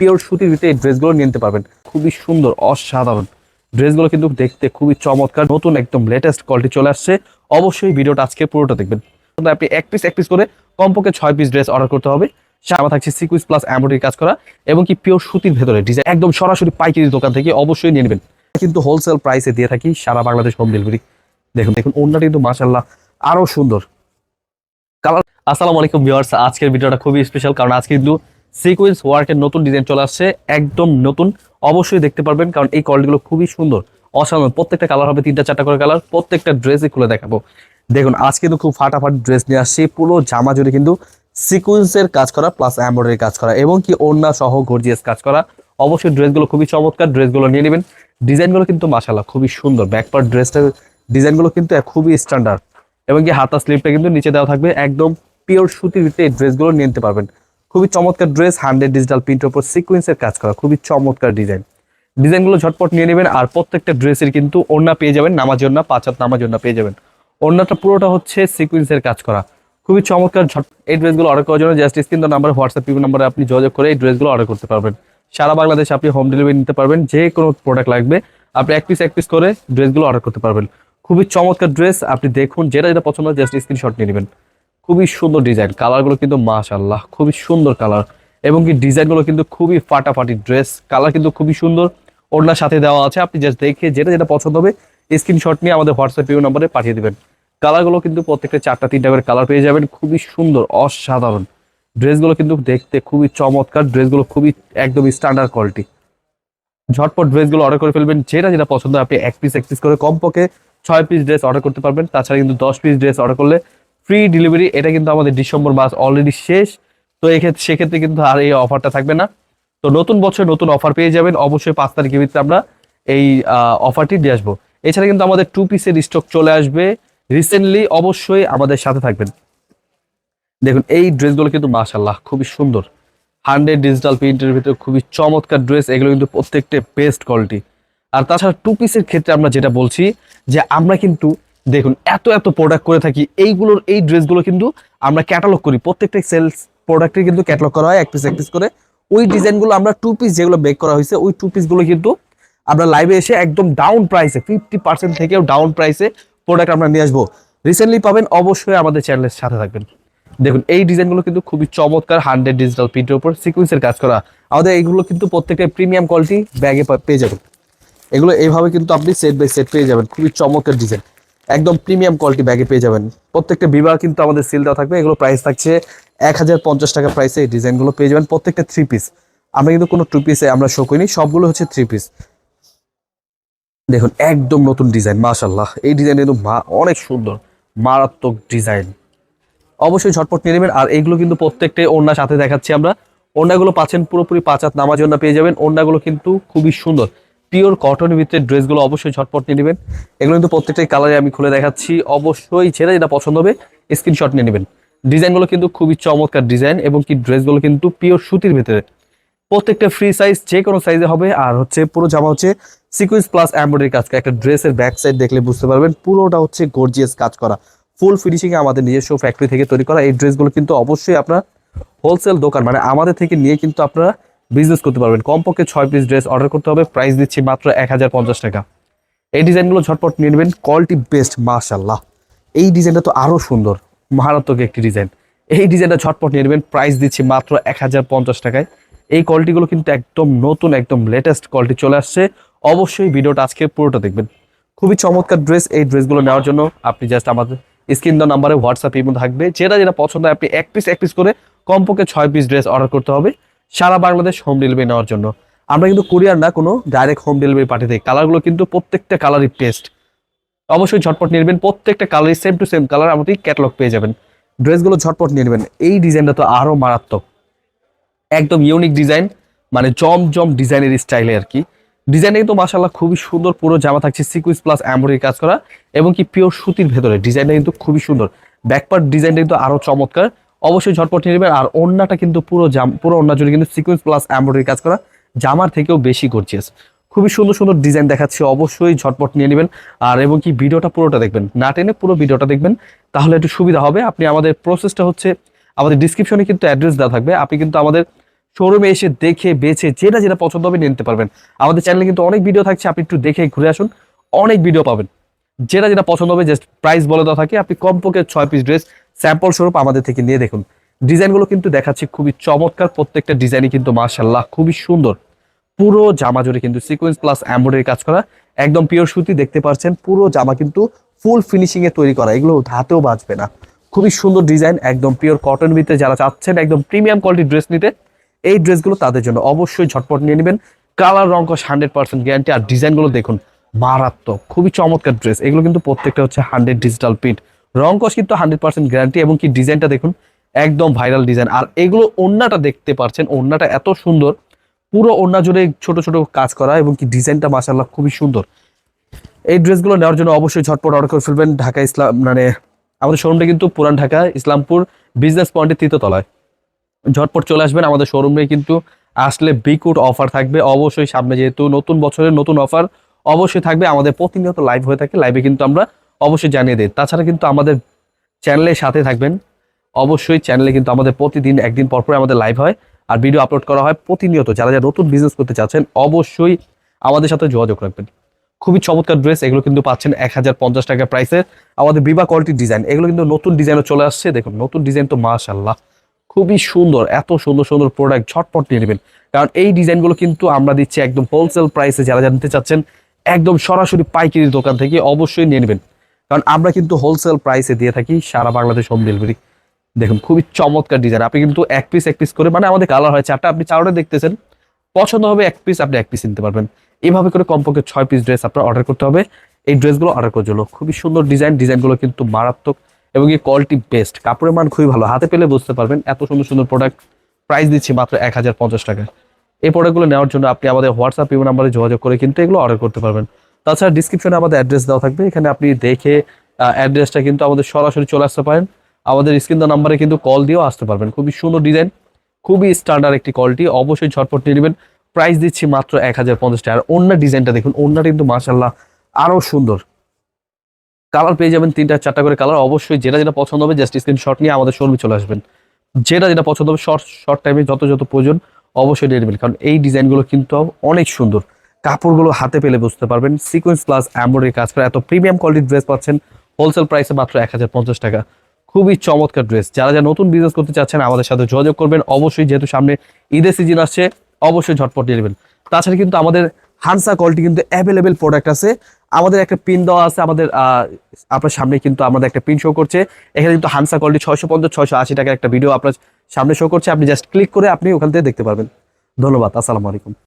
Pure সুতির ভিতরে এই ড্রেসগুলো নিতে পারবেন। খুবই সুন্দর, অসাধারণ। ড্রেসগুলো কিন্তু দেখতে খুবই চমৎকার, নতুন একদম লেটেস্ট কোয়ালিটি চলে আসছে। অবশ্যই ভিডিওটা আজকে পুরোটা দেখবেন। আপনি এক পিস এক পিস করে কমপক্ষে ছয় পিস ড্রেস অর্ডার করতে হবে। সামনে থাকছে সিকুইস প্লাস এমব্রয়ডারি কাজ করা এবং কি পিওর সুতির ভেতরে ডিজাইন একদম সরাসরি পাইকারি দোকান থেকে অবশ্যই নিয়ে নেবেন। কিন্তু হোলসেল প্রাইসে দিয়ে থাকি সারা বাংলাদেশ হোম ডেলিভারি দেখুন দেখুন অন্যটা কিন্তু মাসাল্লাহ আরও সুন্দর। কালার আসসালামু আলাইকুম ভিউয়ার্স আজকের ভিডিওটা খুবই স্পেশাল কারণ আজকে কিন্তু সিকুয়েন্স ওয়ার্কের নতুন ডিজাইন চলে আসছে, একদম নতুন। অবশ্যই দেখতে পারবেন, কারণ এই কোয়ালিটিগুলো খুবই সুন্দর, অসাধারণ। প্রত্যেকটা কালার হবে, তিনটা, চারটা করে কালার প্রত্যেকটা ড্রেসই খুলে দেখাবো। দেখুন আজ কিন্তু খুব ফাটাফাটি ড্রেস নিয়ে আসছি, পুরো জামা জুড়ে কিন্তু সিকুয়েন্সের কাজ করা প্লাস এমব্রয়ডারি কাজ করা, এবং কি ওড়না সহ গর্জিয়াস কাজ করা। অবশ্যই ড্রেসগুলো খুবই চমৎকার ড্রেসগুলো নিয়ে নেবেন। ডিজাইনগুলো কিন্তু মাসাল্লাহ খুবই সুন্দর ব্যাকপার্ট ড্রেসটার ডিজাইনগুলো কিন্তু খুবই স্ট্যান্ডার্ড এবং কি হাতা স্লিপটা কিন্তু নিচে দেওয়া থাকবে, একদম পিওর সুতির এই ড্রেসগুলো নিতে পারবেন। খুবই চমৎকার ড্রেস হান্ড্রেড ডিজিটাল প্রিন্টের উপর সিকুয়েন্সের কাজ করা, খুবই চমৎকার ডিজাইন ডিজাইনগুলো ঝটপট নিয়ে নেবেন আর প্রত্যেকটা ড্রেসের কিন্তু ওড়না পেয়ে যাবেন, নামাজ পাঁচ হাত নামাজ ওড়না পেয়ে যাবেন। ওড়নাটা পুরোটা হচ্ছে সিকুয়েন্সের কাজ করা। খুবই চমৎকার ঝট, এই ড্রেসগুলো অর্ডার করার জন্য জাস্ট স্ক্রিন নাম্বার হোয়াটসঅ্যাপ পিপি নাম্বারে আপনি যোগাযোগ করে এই ড্রেসগুলো অর্ডার করতে পারবেন। সারা বাংলাদেশে আপনি হোম ডেলিভারি নিতে পারবেন, যে কোনো প্রোডাক্ট লাগবে, আপনি এক পিস এক পিস করে ড্রেসগুলো অর্ডার করতে পারবেন। খুবই চমৎকার ড্রেস আপনি দেখুন, যেটা যেটা পছন্দ জাস্ট স্ক্রিনশট নিয়ে নেবেন। খুবই সুন্দর ডিজাইন কালারগুলো কিন্তু মাশাল্লাহ খুবই সুন্দর কালার এবং কি ডিজাইনগুলো কিন্তু খুবই ফাটাফাটি ড্রেস কালার কিন্তু খুবই সুন্দর। ওড়নার সাথে দেওয়া আছে, আপনি জাস্ট দেখে যেটা যেটা পছন্দ হবে স্ক্রিনশট নিয়ে আমাদের হোয়াটসঅ্যাপ ইউ নম্বরে পাঠিয়ে দেবেন। কালারগুলো কিন্তু প্রত্যেকটা চারটা, তিনটা করে কালার পেয়ে যাবেন। খুবই সুন্দর, অসাধারণ। ড্রেসগুলো কিন্তু দেখতে খুবই চমৎকার। ড্রেসগুলো খুবই একদম স্ট্যান্ডার্ড কোয়ালিটি ঝটপট ড্রেসগুলো অর্ডার করে ফেলবেন। যেটা যেটা পছন্দ আপনি এক পিস এক পিস করে কমপক্ষে ছয় পিস ড্রেস অর্ডার করতে পারবেন। তাছাড়া কিন্তু দশ পিস ড্রেস অর্ডার করলে ফ্রি ডেলিভারি এটা কিন্তু আমাদের ডিসেম্বর মাস অলরেডি শেষ। তো এক্ষেত্রে সেক্ষেত্রে কিন্তু আর এই অফারটা থাকবে না। তো নতুন বছর নতুন অফার পেয়ে যাবেন। অবশ্যই পাঁচ তারিখের ভিতরে আমরা এই অফারটি দিয়ে আসব। এছাড়া কিন্তু আমাদের টু পিসের স্টক চলে আসবে রিসেন্টলি অবশ্যই আমাদের সাথে থাকবেন। দেখুন, এই ড্রেসগুলো কিন্তু মাশাল্লাহ খুবই সুন্দর। হান্ড্রেড ডিজিটাল প্রিন্টের ভিতরে খুবই চমৎকার ড্রেস এগুলো কিন্তু প্রত্যেকটা বেস্ট কোয়ালিটি আর তাছাড়া টু পিসের ক্ষেত্রে আমরা যেটা বলছি, যে আমরা কিন্তু দেখুন, এত এত প্রোডাক্ট করে থাকি, এইগুলোর এই ড্রেসগুলো কিন্তু আমরা ক্যাটালগ করি। প্রত্যেকটা সেলস প্রোডাক্টের কিন্তু ক্যাটালগ করা হয়, এক পিস এক পিস করে। ওই ডিজাইনগুলো আমরা টু পিস যেগুলো বেক করা হয়েছে, ওই টু পিসগুলো কিন্তু আমরা লাইভে এসে একদম ডাউন প্রাইসে ফিফটি পার্সেন্ট থেকেও ডাউন প্রাইসে প্রোডাক্ট আমরা নিয়ে আসব। রিসেন্টলি পাবেন, অবশ্যই আমাদের চ্যানেলের সাথে থাকবেন। দেখুন, এই ডিজাইনগুলো কিন্তু খুবই চমৎকার হান্ড্রেড ডিজিটাল প্রিন্টের উপর সিকুয়েন্সের কাজ করা। আমাদের এইগুলো কিন্তু প্রত্যেকটা প্রিমিয়াম কোয়ালিটি ব্যাগে পেয়ে যাবেন। এগুলো এইভাবে কিন্তু আপনি সেট বাই সেট পেয়ে যাবেন। খুবই চমৎকার ডিজাইন একদম প্রিমিয়াম কোয়ালিটি ব্যাগে পেয়ে যাবেন। প্রত্যেকটা বিবাহ কিন্তু আমাদের সেল দেওয়া থাকবে। এগুলো প্রাইস থাকছে এক হাজার পঞ্চাশ টাকা প্রাইসে এই ডিজাইনগুলো পেয়ে যাবেন প্রত্যেকটা থ্রি পিস আমরা কিন্তু কোনো টু পিসে আমরা শো করিনি, সবগুলো হচ্ছে থ্রি পিস দেখুন, একদম নতুন ডিজাইন মাশাল্লাহ এই ডিজাইন কিন্তু মা- অনেক সুন্দর, মারাত্মক ডিজাইন অবশ্যই ঝটপট নিয়ে নেবেন। আর এইগুলো কিন্তু প্রত্যেকটাই ওড়নার সাথে দেখাচ্ছি আমরা। ওড়নাগুলো পাচ্ছেন পুরোপুরি পাঁচ হাত নামাজ ওড়না পেয়ে যাবেন। ওড়নাগুলো কিন্তু খুবই সুন্দর। পিওর কটন ভিতরে ড্রেসগুলো অবশ্যই ঝটপট নিয়ে নেবেন। এগুলো কিন্তু প্রত্যেকটাই কালারে আমি খুলে দেখাচ্ছি। অবশ্যই ছেড়ে যেটা পছন্দ হবে স্ক্রিনশট নিয়ে নেবেন। ডিজাইনগুলো কিন্তু খুবই চমৎকার ডিজাইন এবং কি ড্রেসগুলো কিন্তু পিওর সুতির ভিতরে। প্রত্যেকটা ফ্রি সাইজ যে কোনো সাইজে হবে। আর হচ্ছে পুরো জামা হচ্ছে সিকুয়েন্স প্লাস এমব্রয়ডারি কাজ করা। একটা ড্রেসের ব্যাক সাইড দেখলে বুঝতে পারবেন, পুরোটা হচ্ছে গর্জিয়াস কাজ করা। ফুল ফিনিশিং আমাদের নিজস্ব ফ্যাক্টরি থেকে তৈরি করা। এই ড্রেসগুলো কিন্তু অবশ্যই আপনার হোলসেল দোকান মানে আমাদের থেকে নিয়ে কিন্তু আপনারা বিজনেস করতে পারবেন। কমপক্ষে ছয় পিস ড্রেস অর্ডার করতে হবে। প্রাইস দিচ্ছি মাত্র এক হাজার পঞ্চাশ টাকা। এই ডিজাইনগুলো ঝটপট নিয়ে নেবেন। কোয়ালিটি বেস্ট মাশাল্লাহ এই ডিজাইনটা তো আরও সুন্দর। মারাত্মক একটি ডিজাইন। এই ডিজাইনটা ঝটপট নিয়ে নেবেন। প্রাইস দিচ্ছি মাত্র এক হাজার পঞ্চাশ টাকায়। এই কোয়ালিটিগুলো কিন্তু একদম নতুন, একদম লেটেস্ট কোয়ালিটি চলে আসছে। অবশ্যই ভিডিওটা আজকে পুরোটা দেখবেন। খুবই চমৎকার ড্রেস এই ড্রেসগুলো নেওয়ার জন্য আপনি জাস্ট আমাদের স্ক্রিন দেওয়া নাম্বারে হোয়াটসঅ্যাপ ইমো থাকবে। যেটা যেটা পছন্দ হয় আপনি এক পিস এক পিস করে কমপক্ষে ছয় পিস ড্রেস অর্ডার করতে হবে। সারা বাংলাদেশ হোম ডেলিভারি নেওয়ার জন্য। আমরা কিন্তু কুরিয়ার না, কোনো ডাইরেক্ট হোম ডেলিভারি পাঠিয়ে দিই। কালারগুলো কিন্তু প্রত্যেকটা কালারই টেস্ট অবশ্যই ঝটপট নিয়ে প্রত্যেকটা কালারই সেম টু সেম কালার আমাদের ক্যাটালগ পেয়ে যাবেন। ড্রেসগুলো ঝটপট নিয়ে নেবেন। এই ডিজাইনটা তো আরও মারাত্মক। একদম ইউনিক ডিজাইন মানে জম জম ডিজাইনের স্টাইলে আর কি। ডিজাইনে কিন্তু মাসাল্লাহ খুবই সুন্দর, পুরো জামা থাকছে সিকুইস প্লাস এমব্রয়ডারি কাজ করা, এবং কি পিওর সুতির ভেতরে। ডিজাইনটা কিন্তু খুবই সুন্দর। ব্যাকপার্ট ডিজাইনটা কিন্তু আরও চমৎকার। অবশ্যই ঝটপট নিয়ে নেবেন। আর ওড়নাটা কিন্তু পুরো জাম পুরো ওড়না জুড়ে কিন্তু সিকুয়েন্স প্লাস এমব্রয়ডারি কাজ করা জামার থেকেও বেশি গর্জিয়াস খুবই সুন্দর সুন্দর ডিজাইন দেখাচ্ছি, অবশ্যই ঝটপট নিয়ে নেবেন। আর এবং কি ভিডিওটা পুরোটা দেখবেন, না টেনে পুরো ভিডিওটা দেখবেন, তাহলে একটু সুবিধা হবে। আপনি আমাদের প্রসেসটা হচ্ছে, আমাদের ডিসক্রিপশনে কিন্তু অ্যাড্রেস দেওয়া থাকবে। আপনি কিন্তু আমাদের শোরুমে এসে দেখে, বেছে, যেটা যেটা পছন্দ হবে নিতে পারবেন। আমাদের চ্যানেলে কিন্তু অনেক ভিডিও থাকছে, আপনি একটু দেখে ঘুরে আসুন, অনেক ভিডিও পাবেন। যেটা যেটা পছন্দ হবে জাস্ট প্রাইস বলে দেওয়া থাকে। আপনি কমপক্ষে ছয় পিস ড্রেস স্যাম্পল স্বরূপ আমাদের থেকে নিয়ে দেখুন। ডিজাইনগুলো কিন্তু দেখাচ্ছি খুবই চমৎকার। প্রত্যেকটা ডিজাইনই কিন্তু মার্শাল্লাহ খুবই সুন্দর। পুরো জামা জুড়ে কিন্তু সিকোয়েন্স প্লাস এমব্রয়ডারি কাজ করা। একদম পিওর সুতি দেখতে পাচ্ছেন, পুরো জামা কিন্তু ফুল ফিনিশিং এ তৈরি করা। এগুলো হাতেও বাঁচবে না। খুবই সুন্দর ডিজাইন, একদম পিওর কটন ভিতরে যারা চাচ্ছেন, একদম প্রিমিয়াম কোয়ালিটির ড্রেস নিতে, এই ড্রেসগুলো তাদের জন্য অবশ্যই ঝটপট নিয়ে নেবেন। কালার রঙ হান্ড্রেড পার্সেন্ট গ্যারান্টি আর ডিজাইনগুলো দেখুন। মারাত্মক, খুবই চমৎকার ড্রেস এগুলো কিন্তু প্রত্যেকটা হচ্ছে হান্ড্রেড ডিজিটাল প্রিন্ট রং কস কিন্তু হান্ড্রেড পার্সেন্ট গ্যারান্টি এবং কি ডিজাইনটা দেখুন, একদম ভাইরাল ডিজাইন আর এগুলো ওন্নাটা দেখতে পাচ্ছেন ওন্নাটা এত সুন্দর। পুরো ওন্না জুড়ে ছোট ছোট কাজ করা এবং কি ডিজাইনটা মাসাল্লাহ খুবই সুন্দর। এই ড্রেসগুলো নেওয়ার জন্য অবশ্যই ঝটপট অর্ডার করে ফেলবেন ঢাকা ইসলাম মানে আমাদের শোরুমটা কিন্তু পুরান ঢাকা, ইসলামপুর বিজনেস পয়েন্টের তৃতীয়তলায় ঝটপট চলে আসবেন আমাদের শোরুমে কিন্তু। আসলে বিকুট অফার থাকবে। অবশ্যই সামনে যেহেতু নতুন বছরের নতুন অফার অবশ্যই থাকবে। আমাদের প্রতিনিয়ত লাইভ হয়ে থাকে লাইভে কিন্তু আমরা অবশ্যই জানিয়ে দিই। তাছাড়া কিন্তু আমাদের চ্যানেলের সাথে থাকবেন। অবশ্যই চ্যানেলে কিন্তু আমাদের প্রতিদিন, একদিন পর পর আমাদের লাইভ হয় আর ভিডিও আপলোড করা হয় প্রতিনিয়ত। যারা যারা নতুন বিজনেস করতে চাচ্ছেন, অবশ্যই আমাদের সাথে যোগাযোগ রাখবেন। খুবই চমৎকার ড্রেস এগুলো কিন্তু পাচ্ছেন এক হাজার পঞ্চাশ টাকা প্রাইসে আমাদের বিবা কোয়ালিটির ডিজাইন এগুলো কিন্তু নতুন ডিজাইনও চলে আসছে। দেখুন, নতুন ডিজাইন তো মাশাল্লাহ খুবই সুন্দর, এত সুন্দর সুন্দর প্রোডাক্ট ঝটপট নিয়ে নেবেন। কারণ এই ডিজাইনগুলো কিন্তু আমরা দিচ্ছি একদম হোলসেল প্রাইসে যারা যারা নিতে চাচ্ছেন একদম সরাসরি পাইকারি দোকান থেকে অবশ্যই নেবেন। কারণ আমরা কিন্তু হোলসেল প্রাইসে দিয়ে থাকি সারা বাংলাদেশ হোম ডেলিভারি দেখুন, খুবই চমৎকার ডিজাইন আপনি কিন্তু এক পিস এক পিস করে মানে আমাদের কালার হয় চারটা, আপনি চারটা দেখতেছেন। পছন্দ হবে এক পিস আপনি এক পিস নিতে পারবেন। এইভাবে করে কমপক্ষে ছয় পিস ড্রেস আপনার অর্ডার করতে হবে। এই ড্রেসগুলো অর্ডার করার জন্য খুবই সুন্দর ডিজাইন ডিজাইনগুলো কিন্তু মারাত্মক এবং এই কোয়ালিটি বেস্ট কাপড়ের মান খুবই ভালো। হাতে পেলে বুঝতে পারবেন, এত সুন্দর সুন্দর প্রোডাক্ট প্রাইস দিচ্ছি মাত্র এক হাজার পঞ্চাশ টাকা এই প্রোডাক্টগুলো নেওয়ার জন্য আপনি আমাদের হোয়াটসঅ্যাপ ইমো নাম্বারে যোগাযোগ করে কিন্তু এগুলো অর্ডার করতে পারবেন। তাছাড়া ডিসক্রিপশনে আমাদের অ্যাড্রেস দেওয়া থাকবে। এখানে আপনি দেখে অ্যাড্রেসটা কিন্তু আমাদের সরাসরি চলে আসতে পারেন। আমাদের স্ক্রিন দেওয়া নাম্বারে কিন্তু কল দিয়েও আসতে পারবেন। খুবই সুন্দর ডিজাইন খুবই স্ট্যান্ডার্ড একটি কোয়ালিটি অবশ্যই ঝটপট নিয়ে নেবেন। প্রাইস দিচ্ছি মাত্র এক হাজার পঞ্চাশ টাকা। আর অন্য ডিজাইনটা দেখুন, অন্যটা কিন্তু মার্শাল্লাহ আরও সুন্দর। কালার পেয়ে যাবেন তিনটা, চারটা করে কালার অবশ্যই যেটা যেটা পছন্দ হবে জাস্ট স্ক্রিনশট নিয়ে আমাদের শোরুমে চলে আসবেন। যেটা যেটা পছন্দ হবে শর্ট শর্ট টাইমে যত যত প্রয়োজন অবশ্যই নেবেন কারণ এই ডিজাইনগুলো কিন্তু অনেক সুন্দর। কাপড়গুলো হাতে পেলে বুঝতে পারবেন সিকোয়েন্স প্লাস এমব্রয়ডারি কাজ করে, এত প্রিমিয়াম কোয়ালিটির ড্রেস পাচ্ছেন হোলসেল প্রাইসে মাত্র এক হাজার পঞ্চাশ টাকা। খুবই চমৎকার ড্রেস যারা যারা নতুন বিজনেস করতে চাচ্ছেন, আমাদের সাথে যোগাযোগ করবেন, অবশ্যই যেহেতু সামনে ঈদের সিজন আসছে, অবশ্যই ঝটপট নিয়ে নেবেন তাছাড়া কিন্তু আমাদের হানসা কোয়ালিটি কিন্তু অ্যাভেলেবেল প্রোডাক্ট আছে আমাদের একটা পিন দেওয়া আছে, আমাদের আপনার সামনে কিন্তু আমাদের একটা পিন শো করছে। এখানে কিন্তু হানসা কোয়ালিটি ছয়শো পঞ্চাশ, ছয়শো আশি টাকার একটা ভিডিও আপনার সামনে শো করছে। আপনি জাস্ট ক্লিক করে আপনি ওখান থেকে দেখতে পারবেন। ধন্যবাদ, আসসালামু আলাইকুম।